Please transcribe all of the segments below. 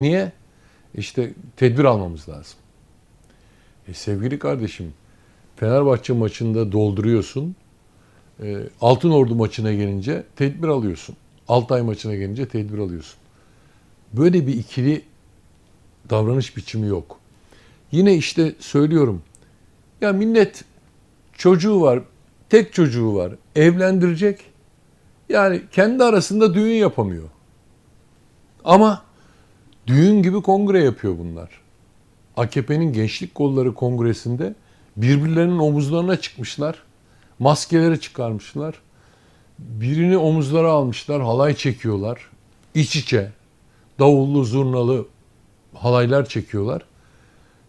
Niye? İşte tedbir almamız lazım. E sevgili kardeşim, Fenerbahçe maçında dolduruyorsun. E, Altın Ordu maçına gelince tedbir alıyorsun. Altay maçına gelince tedbir alıyorsun. Böyle bir ikili davranış biçimi yok. Yine işte söylüyorum. Ya millet çocuğu var, tek çocuğu var, evlendirecek. Yani kendi arasında düğün yapamıyor. Ama düğün gibi kongre yapıyor bunlar. AKP'nin Gençlik Kolları Kongresi'nde birbirlerinin omuzlarına çıkmışlar. Maskeleri çıkarmışlar. Birini omuzlara almışlar, halay çekiyorlar. İç içe davullu zurnalı halaylar çekiyorlar.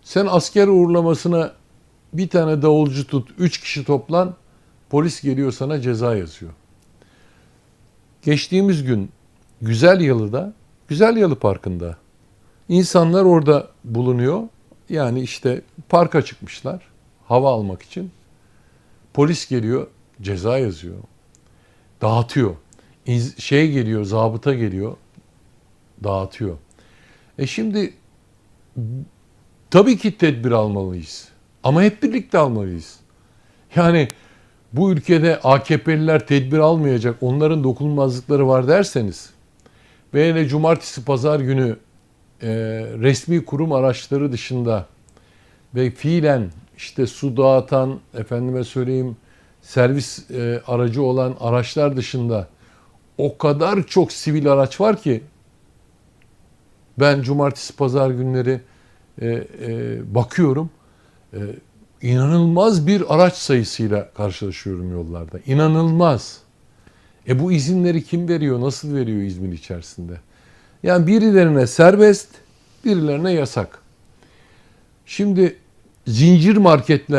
Sen asker uğurlamasına bir tane davulcu tut, üç kişi toplan, polis geliyor sana ceza yazıyor. Geçtiğimiz gün Güzel Yalı'da, Güzel Yalı Parkı'nda insanlar orada bulunuyor. Yani işte parka çıkmışlar hava almak için. Polis geliyor, ceza yazıyor. Dağıtıyor. Şey geliyor, zabıta geliyor, dağıtıyor. E şimdi tabii ki tedbir almalıyız. Ama hep birlikte almalıyız. Yani bu ülkede AKP'liler tedbir almayacak, onların dokunulmazlıkları var derseniz ve hele cumartesi pazar günü e, resmi kurum araçları dışında ve fiilen işte su dağıtan, efendime söyleyeyim servis e, aracı olan araçlar dışında o kadar çok sivil araç var ki ben cumartesi pazar günleri e, e, bakıyorum e, inanılmaz bir araç sayısıyla karşılaşıyorum yollarda. İnanılmaz. E bu izinleri kim veriyor, nasıl veriyor İzmir içerisinde? Yani birilerine serbest, birilerine yasak. Şimdi zincir marketler